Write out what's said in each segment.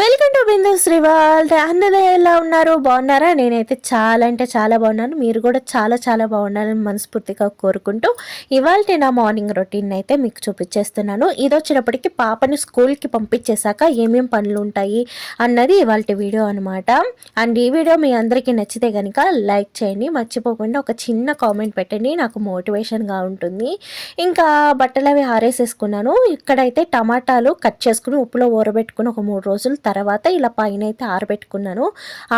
Welcome to బిందు శ్రీవాల్ అందరూ ఎలా ఉన్నారు? బాగున్నారా? నేనైతే చాలా అంటే చాలా బాగున్నాను. మీరు కూడా చాలా చాలా బాగున్నారని మనస్ఫూర్తిగా కోరుకుంటూ ఇవాళ నా మార్నింగ్ రొటీన్ అయితే మీకు చూపించేస్తున్నాను. ఇది వచ్చినప్పటికీ పాపని స్కూల్కి పంపించేశాక ఏమేం పనులు ఉంటాయి అన్నది ఇవాళ వీడియో అనమాట అండ్ ఈ వీడియో మీ అందరికీ నచ్చితే కనుక లైక్ చేయండి. మర్చిపోకుండా ఒక చిన్న కామెంట్ పెట్టండి. నాకు మోటివేషన్గా ఉంటుంది. ఇంకా బట్టలు అవి ఆరేసేసుకున్నాను. ఇక్కడైతే టమాటాలు కట్ చేసుకుని ఉప్పులో ఊరబెట్టుకుని ఒక మూడు రోజులు తర్వాత ఇలా పైన అయితే ఆరబెట్టుకున్నాను.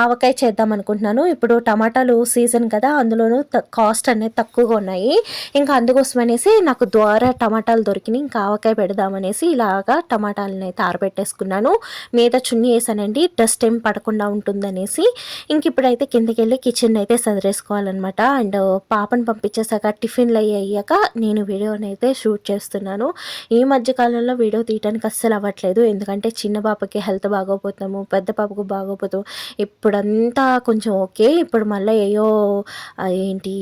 ఆవకాయ చేద్దాం అనుకుంటున్నాను. ఇప్పుడు టమాటాలు సీజన్ కదా అందులోనూ కాస్ట్ అనేది తక్కువగా ఉన్నాయి. ఇంకా అందుకోసం అనేసి నాకు ద్వారా టమాటాలు దొరికినాయి. ఇంకా ఆవకాయ పెడదామనేసి ఇలాగా టమాటాలను అయితే ఆరబెట్టేసుకున్నాను. మీద చున్నీ వేసానండి. డస్ట్ ఏం పడకుండా ఉంటుందనేసి. ఇంక ఇప్పుడైతే కిందకి వెళ్ళి కిచెన్ అయితే సదిరేసుకోవాలన్నమాట. అండ్ పాపను పంపించేసాక టిఫిన్లు అయ్యి అయ్యాక నేను వీడియోని అయితే షూట్ చేస్తున్నాను. ఈ మధ్యకాలంలో వీడియో తీయడానికి అస్సలు అవ్వట్లేదు. ఎందుకంటే చిన్న పాపకి హెల్త్ బాగోపోతాము పెద్ద పాపకు బాగోపోతాము. ఇప్పుడంతా కొంచెం ఓకే. ఇప్పుడు మళ్ళీ ఏయో ఏంటి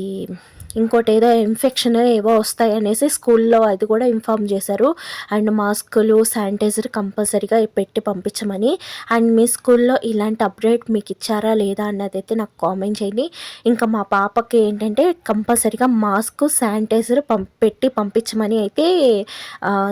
ఇంకోటి ఏదో ఇన్ఫెక్షన్ ఏవో వస్తాయి అనేసి స్కూల్లో అది కూడా ఇన్ఫామ్ చేశారు. అండ్ మాస్కులు శానిటైజర్ కంపల్సరీగా పెట్టి పంపించమని. అండ్ మీ స్కూల్లో ఇలాంటి అప్డేట్ మీకు ఇచ్చారా లేదా అన్నది అయితే నాకు కామెంట్ చేయండి. ఇంకా మా పాపకి ఏంటంటే కంపల్సరీగా మాస్క్ శానిటైజర్ పంప్ పెట్టి పంపించమని అయితే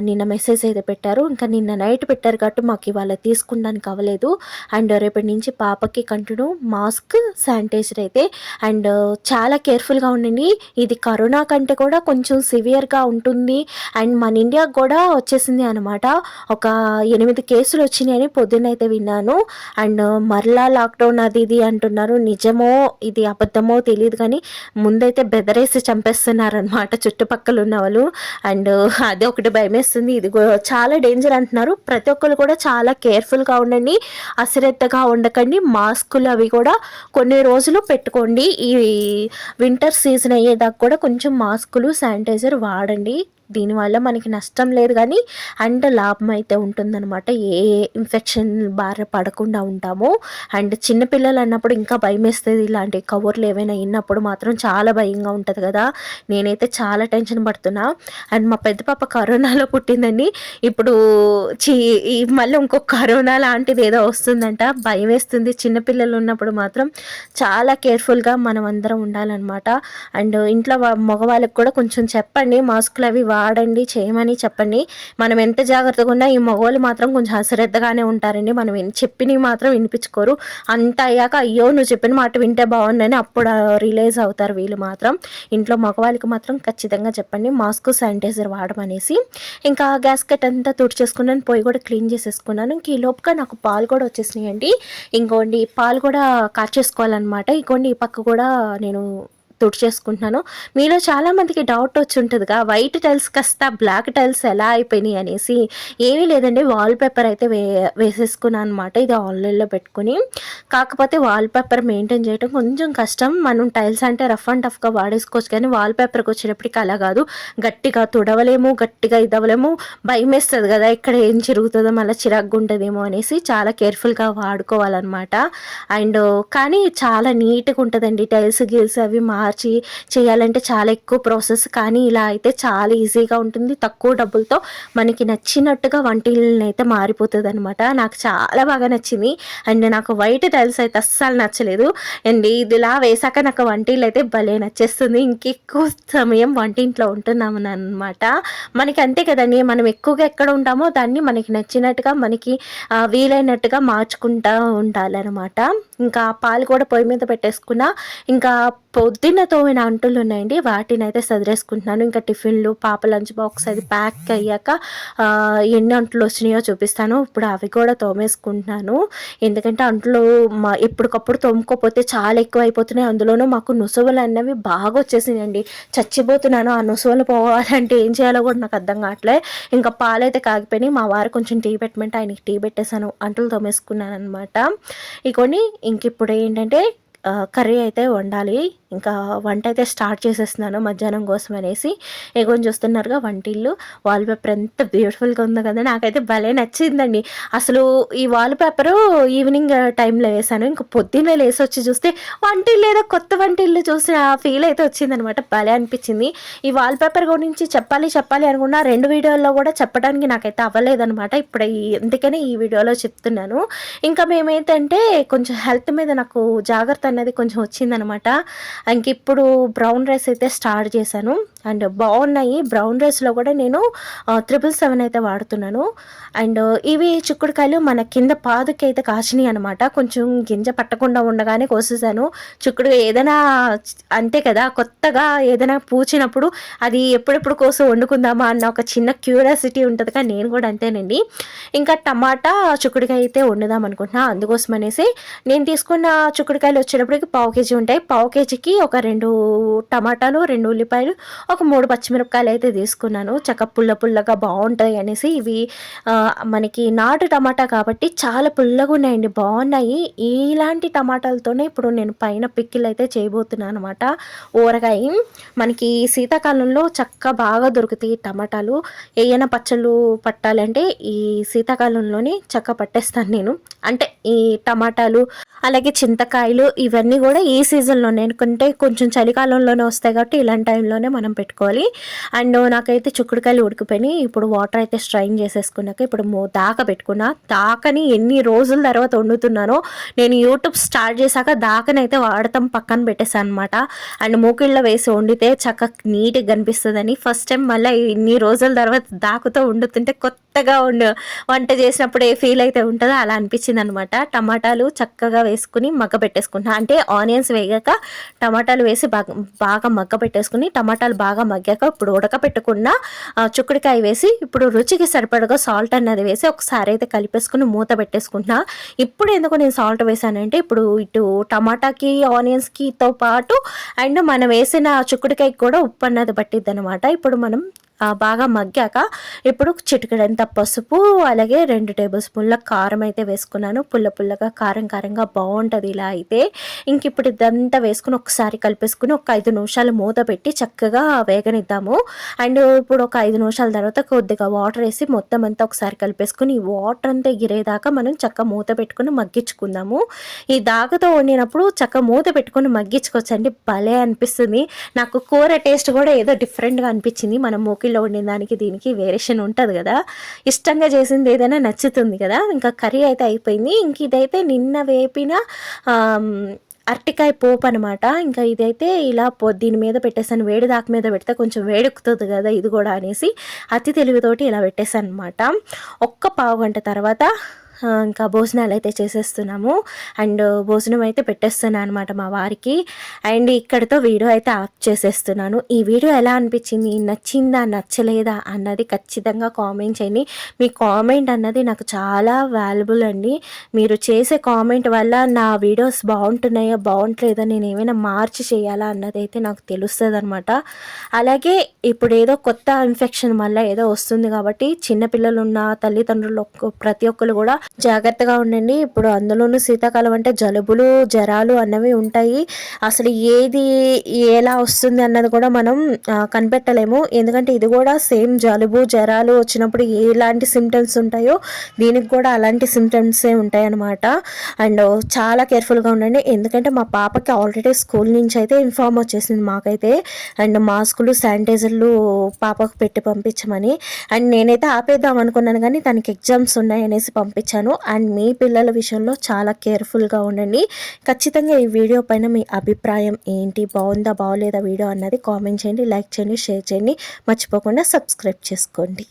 నిన్న మెసేజ్ అయితే పెట్టారు. ఇంకా నిన్న నైట్ పెట్టారు కాబట్టి మాకు ఇవాళ తీసుకుండానికి అవ్వలేదు. అండ్ రేపటి నుంచి పాపకి కంటిన్యూ మాస్క్ శానిటైజర్ అయితే. అండ్ చాలా కేర్ఫుల్గా ఉండండి. ఇది కరోనా కంటే కూడా కొంచెం సివియర్గా ఉంటుంది. అండ్ మన ఇండియాకి కూడా వచ్చేసింది అనమాట ఒక ఎనిమిది కేసులు వచ్చినాయని పొద్దున్న అయితే విన్నాను. అండ్ మరలా లాక్డౌన్ అది ఇది అంటున్నారు. నిజమో ఇది అబద్ధమో తెలియదు కానీ ముందైతే బెదరేసి చంపేస్తున్నారు అనమాట చుట్టుపక్కల ఉన్న వాళ్ళు. అండ్ అది ఒకటి భయమేస్తుంది. ఇది చాలా డేంజర్ అంటున్నారు. ప్రతి ఒక్కరు కూడా చాలా కేర్ఫుల్గా ఉండండి. అశ్రద్ధగా ఉండకండి. మాస్కులు అవి కూడా కొన్ని రోజులు పెట్టుకోండి. ఈ వింటర్ సీజన్ అయ్యే దాకా కూడా కొంచెం మాస్కులు శానిటైజర్ వాడండి. దీనివల్ల మనకి నష్టం లేదు కానీ అండ్ లాభం అయితే ఉంటుందన్నమాట. ఏ ఇన్ఫెక్షన్ బార పడకుండా ఉంటాము. అండ్ చిన్నపిల్లలు అన్నప్పుడు ఇంకా భయం వేస్తుంది. ఇలాంటి కవర్లు ఏవైనా అయినప్పుడు మాత్రం చాలా భయంగా ఉంటుంది కదా. నేనైతే చాలా టెన్షన్ పడుతున్నా. అండ్ మా పెద్ద పాప కరోనాలో పుట్టిందండి. ఇప్పుడు చీ మళ్ళీ ఇంకొక కరోనా లాంటిది ఏదో వస్తుందంట. భయం వేస్తుంది. చిన్నపిల్లలు ఉన్నప్పుడు మాత్రం చాలా కేర్ఫుల్గా మనం అందరం ఉండాలన్నమాట. అండ్ ఇంట్లో మగవాళ్ళకి కూడా కొంచెం చెప్పండి. మాస్కులు అవి వాడండి చేయమని చెప్పండి. మనం ఎంత జాగ్రత్తగా ఉన్నా ఈ మగవాళ్ళు మాత్రం కొంచెం అశ్రద్ధగానే ఉంటారండి. మనం చెప్పినవి మాత్రం వినిపించుకోరు. అంత అయ్యాక అయ్యో నువ్వు చెప్పిన మాట వింటే బాగుందని అప్పుడు రిలీజ్ అవుతారు వీళ్ళు మాత్రం. ఇంట్లో మగవాళ్ళకి మాత్రం ఖచ్చితంగా చెప్పండి. మాస్క్ శానిటైజర్ వాడమనేసి. ఇంకా గ్యాస్ కట్ అంతా తుడిచేసుకున్నాను. పొయ్యి కూడా క్లీన్ చేసేసుకున్నాను. ఇంక ఈ లోపుగా నాకు పాలు కూడా వచ్చేసినాయండి. ఇంకోండి పాలు కూడా కాచేసుకోవాలన్నమాట. ఇంకోండి ఈ పక్క కూడా నేను తుడిచేసుకుంటున్నాను. మీలో చాలామందికి డౌట్ వచ్చి ఉంటుందిగా వైట్ టైల్స్ కాస్త బ్లాక్ టైల్స్ ఎలా అయిపోయినాయి అనేసి. ఏమీ లేదండి వాల్ పేపర్ అయితే వే వేసేసుకున్నాను అనమాట ఇది ఆన్లైన్లో పెట్టుకుని. కాకపోతే వాల్ పేపర్ మెయింటైన్ చేయడం కొంచెం కష్టం. మనం టైల్స్ అంటే రఫ్ అండ్ టఫ్గా వాడేసుకోవచ్చు కానీ వాల్ పేపర్కి వచ్చేటప్పటికి అలా కాదు. గట్టిగా తుడవలేము గట్టిగా ఇదవలేము. భయం వేస్తుంది కదా ఇక్కడ ఏం జరుగుతుందో మళ్ళీ చిరాగ్గా ఉంటుందేమో అనేసి చాలా కేర్ఫుల్గా వాడుకోవాలన్నమాట. అండ్ కానీ చాలా నీట్గా ఉంటుందండి టైల్స్ గిల్స్ అవి మా మార్చి చేయాలంటే చాలా ఎక్కువ ప్రాసెస్ కానీ ఇలా అయితే చాలా ఈజీగా ఉంటుంది. తక్కువ డబ్బులతో మనకి నచ్చినట్టుగా వంటిల్ని అయితే మారిపోతుంది అనమాట నాకు చాలా బాగా నచ్చింది. అండ్ నాకు వైట్ టైల్స్ అయితే అస్సలు నచ్చలేదు. అండ్ ఇది ఇలా వేసాక నాకు వంటిల్లు అయితే భలే నచ్చేస్తుంది. ఇంకెక్కువ సమయం వంటింట్లో ఉంటున్నాము అనమాట మనకి అంతే కదండి. మనం ఎక్కువగా ఎక్కడ ఉంటామో దాన్ని మనకి నచ్చినట్టుగా మనకి వీలైనట్టుగా మార్చుకుంటూ ఉండాలన్నమాట. ఇంకా పాలు కూడా పొయ్యి మీద పెట్టేసుకున్నా ఇంకా పొద్దున్న తోమిన అంటులు ఉన్నాయండి. వాటిని అయితే సదిరేసుకుంటున్నాను. ఇంకా టిఫిన్లు పాప లంచ్ బాక్స్ అది ప్యాక్ అయ్యాక ఎన్ని అంటులు వచ్చినాయో చూపిస్తాను. ఇప్పుడు అవి కూడా తోమేసుకుంటున్నాను. ఎందుకంటే అంటులు మా ఎప్పటికప్పుడు తోముకోపోతే చాలా ఎక్కువ అయిపోతున్నాయి అందులోనూ మాకు నుసువులు అన్నవి బాగా వచ్చేసినాయండి. చచ్చిపోతున్నాను. ఆ నుసువులు పోవాలంటే ఏం చేయాలో కూడా నాకు అర్థం కావట్లే. ఇంకా పాలైతే కాగిపోయినాయి. మా వారు కొంచెం టీ పెట్టమంటే ఆయనకి టీ పెట్టేశాను. అంటులు తోమేసుకున్నాను అనమాట ఇకొని ఇంక ఇప్పుడు ఏంటంటే కర్రీ అయితే వండాలి. ఇంకా వంట అయితే స్టార్ట్ చేసేస్తున్నాను మధ్యాహ్నం కోసం అనేసి. ఎగోని చూస్తున్నారుగా వంటిల్లు. వాల్ పేపర్ ఎంత బ్యూటిఫుల్గా ఉందో కదా నాకైతే భలే నచ్చిందండి. అసలు ఈ వాల్ పేపరు ఈవినింగ్ టైంలో వేసాను. ఇంకా పొద్దున్నే లేసి వచ్చి చూస్తే వంటిల్లు ఏదో కొత్త వంటిల్లు చూసిన ఫీల్ అయితే వచ్చిందనమాట. భలే అనిపించింది. ఈ వాల్ పేపర్ గురించి చెప్పాలి చెప్పాలి అనుకున్నా రెండు వీడియోల్లో కూడా చెప్పడానికి నాకైతే అవ్వలేదనమాట. ఇప్పుడు ఈ అందుకనే ఈ వీడియోలో చెప్తున్నాను. ఇంకా మేమైతే కొంచెం హెల్త్ మీద నాకు జాగ్రత్త అన్నది కొంచెం వచ్చిందనమాట. ఇంక ఇప్పుడు బ్రౌన్ రైస్ అయితే స్టార్ట్ చేశాను. అండ్ బాగున్నాయి. బ్రౌన్ రైస్లో కూడా నేను త్రిపుల్ సెవెన్ అయితే వాడుతున్నాను. అండ్ ఇవి చిక్కుడుకాయలు మన కింద పాదుకి అయితే కాచినాయి అనమాట. కొంచెం గింజ పట్టకుండా ఉండగానే కోసేసాను. చిక్కుడు ఏదైనా అంతే కదా కొత్తగా ఏదైనా పూచినప్పుడు అది ఎప్పుడెప్పుడు కోసం వండుకుందామా అన్న ఒక చిన్న క్యూరియాసిటీ ఉంటుంది కానీ నేను కూడా అంతేనండి. ఇంకా టమాటా చిక్కుడుకాయ అయితే వండుదాం అనుకుంటున్నా. అందుకోసం అనేసి నేను తీసుకున్న చిక్కుడుకాయలు వచ్చేటప్పటికి పావు కేజీ ఉంటాయి. పావు కేజీకి ఒక రెండు టమాటాలు రెండు ఉల్లిపాయలు ఒక మూడు పచ్చిమిరపకాయలు అయితే తీసుకున్నాను. చక్క పుల్ల పుల్లగా బాగుంటాయి అనేసి ఇవి మనకి నాటు టమాటా కాబట్టి చాలా పుల్లగా ఉన్నాయండి. బాగున్నాయి. ఇలాంటి టమాటాలతోనే ఇప్పుడు నేను పైన పిక్కిలు అయితే చేయబోతున్నాను అనమాట ఊరగాయ. మనకి శీతాకాలంలో చక్క బాగా దొరుకుతాయి టమాటాలు. ఏమైనా పచ్చళ్ళు పట్టాలంటే ఈ శీతాకాలంలోనే చక్క పట్టేస్తాను నేను. అంటే ఈ టమాటాలు అలాగే చింతకాయలు ఇవి ఇవన్నీ కూడా ఈ సీజన్లోనే ఎందుకంటే కొంచెం చలికాలంలోనే వస్తాయి కాబట్టి ఇలాంటి టైంలోనే మనం పెట్టుకోవాలి. అండ్ నాకైతే చుక్కుడుకాయలు ఉడికిపోయినాయి. ఇప్పుడు వాటర్ అయితే స్ట్రైన్ చేసేసుకున్నాక ఇప్పుడు దాక పెట్టుకున్నా. దాకని ఎన్ని రోజుల తర్వాత వండుతున్నానో నేను యూట్యూబ్ స్టార్ట్ చేశాక దాకనైతే వాడతాం పక్కన పెట్టేసాను అనమాట అండ్ మూకిళ్ళలో వేసి వండితే చక్కగా నీట్గా కనిపిస్తుందని. ఫస్ట్ టైం మళ్ళీ ఇన్ని రోజుల తర్వాత దాకుతో వండుతుంటే కొత్త కొత్తగా ఉండు వంట చేసినప్పుడు ఏ ఫీల్ అయితే ఉంటుందో? అలా అనిపించింది అనమాట టమాటాలు చక్కగా వేసుకుని మగ్గ పెట్టేసుకుంటా అంటే ఆనియన్స్ వేగాక టమాటాలు వేసి బాగా బాగా మగ్గ పెట్టేసుకుని టమాటాలు బాగా మగ్గాక ఇప్పుడు ఉడకపెట్టుకున్న చుక్కుడికాయ వేసి ఇప్పుడు రుచికి సరిపడగా సాల్ట్ అన్నది వేసి ఒకసారి అయితే కలిపేసుకుని మూత పెట్టేసుకుంటున్నా. ఇప్పుడు ఎందుకు నేను సాల్ట్ వేసానంటే ఇప్పుడు ఇటు టమాటాకి ఆనియన్స్కితో పాటు అండ్ మనం వేసిన చుక్కుడికాయకి కూడా ఉప్పు అన్నది పట్టిద్ది అనమాట ఇప్పుడు మనం బాగా మగ్గాక ఇప్పుడు చిటికడంత పసుపు అలాగే రెండు టేబుల్ స్పూన్ల కారం అయితే వేసుకున్నాను. పుల్ల పుల్లగా కారం కారంగా బాగుంటుంది ఇలా అయితే. ఇంక ఇప్పుడు ఇదంతా వేసుకుని ఒకసారి కలిపేసుకుని ఒక ఐదు నిమిషాలు మూత పెట్టి చక్కగా వేగనిద్దాము. అండ్ ఇప్పుడు ఒక ఐదు నిమిషాల తర్వాత కొద్దిగా వాటర్ వేసి మొత్తం అంతా ఒకసారి కలిపేసుకుని ఈ వాటర్ అంతా ఎగిరేదాకా మనం చక్క మూత పెట్టుకుని మగ్గించుకుందాము. ఈ దాగతో వండినప్పుడు చక్క మూత పెట్టుకుని మగ్గించుకోవచ్చండి. భలే అనిపిస్తుంది. నాకు కూర టేస్ట్ కూడా ఏదో డిఫరెంట్గా అనిపించింది. మనం మూకిల్లో వండిన దానికి దీనికి వేరియేషన్ ఉంటుంది కదా. ఇష్టంగా చేసింది ఏదైనా నచ్చుతుంది కదా. ఇంకా కర్రీ అయితే అయిపోయింది. ఇంక ఇదైతే నిన్న వేపిన అరటికాయ పోపు అనమాట ఇంకా ఇదైతే ఇలా దీని మీద పెట్టేసాను. వేడి దాక మీద పెడితే కొంచెం వేడెక్కుతుంది కదా ఇది కూడా అనేసి అతి తెలివితోటి ఇలా పెట్టేసాను అనమాట ఒక్క పావు గంట తర్వాత ఇంకా భోజనాలు అయితే చేసేస్తున్నాము. అండ్ భోజనం అయితే పెట్టేస్తున్నాను అనమాట మా వారికి. అండ్ ఇక్కడితో వీడియో అయితే ఆఫ్ చేసేస్తున్నాను. ఈ వీడియో ఎలా అనిపించింది? నచ్చిందా? నచ్చలేదా? అన్నది ఖచ్చితంగా కామెంట్ చేయండి. మీ కామెంట్ అన్నది నాకు చాలా వాల్యుబుల్ అండి. మీరు చేసే కామెంట్ వల్ల నా వీడియోస్ బాగుంటున్నాయో బాగుంటలేదో నేను ఏమైనా మార్చి చేయాలా అన్నది అయితే నాకు తెలుస్తుంది అనమాట అలాగే ఇప్పుడు ఏదో కొత్త ఇన్ఫెక్షన్ వల్ల ఏదో వస్తుంది కాబట్టి చిన్నపిల్లలు ఉన్న తల్లిదండ్రులు ప్రతి ఒక్కరు కూడా జాగ్రత్తగా ఉండండి. ఇప్పుడు అందులోనూ శీతాకాలం అంటే జలుబులు జ్వరాలు అన్నవి ఉంటాయి. అసలు ఏది ఎలా వస్తుంది అన్నది కూడా మనం కనిపెట్టలేము. ఎందుకంటే ఇది కూడా సేమ్ జలుబు జ్వరాలు వచ్చినప్పుడు ఎలాంటి సిమ్టమ్స్ ఉంటాయో దీనికి కూడా అలాంటి సిమ్టమ్సే ఉంటాయి అనమాట అండ్ చాలా కేర్ఫుల్గా ఉండండి. ఎందుకంటే మా పాపకి ఆల్రెడీ స్కూల్ నుంచి అయితే ఇన్ఫామ్ వచ్చేసింది మాకైతే. అండ్ మాస్కులు శానిటైజర్లు పాపకు పెట్టి పంపించమని. అండ్ నేనైతే ఆపేద్దాం అనుకున్నాను కానీ తనకి ఎగ్జామ్స్ ఉన్నాయనేసి పంపించాను చెప్తాను అండ్ మీ పిల్లల విషయంలో చాలా కేర్ఫుల్గా ఉండండి. ఖచ్చితంగా ఈ వీడియో పైన మీ అభిప్రాయం ఏంటి? బాగుందా బాగోలేదా వీడియో అన్నది కామెంట్ చేయండి లైక్ చేయండి షేర్ చేయండి. మర్చిపోకుండా సబ్స్క్రైబ్ చేసుకోండి.